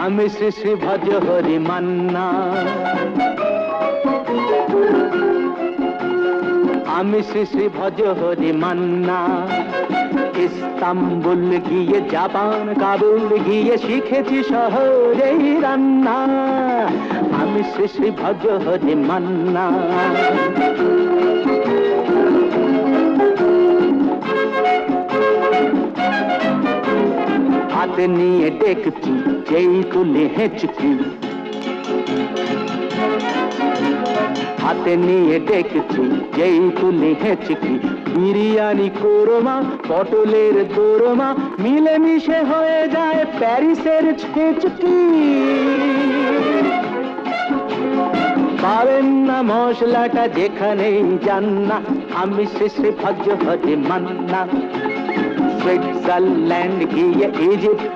আমি শ্রী শ্রী ভজ হরি মান্না। আমি শ্রী শ্রী ভজ হরি মান্না। ইস্তাম্বুল গিয়ে জাপান, কাবুল গিয়ে শিখেছি শহরেই রান্না। আমি শ্রী শ্রী ভজ হরি মান্না। হাতে নিয়ে দেখছি, যেই তুলে হেঁচকি। হাতে নিয়ে দেখছি, যেই তুলে হেঁচকি। বিরিয়ানি, কোরমা, পটলের দোরমা, মিলেমিশে হয়ে যায় প্যারিসের ছেচকি পাবেন না মশলাটা যেখানেই যান না, আমি শেষে ভজ হজে মান্না। সুইজারল্যান্ড গিয়ে ইজিপ্ট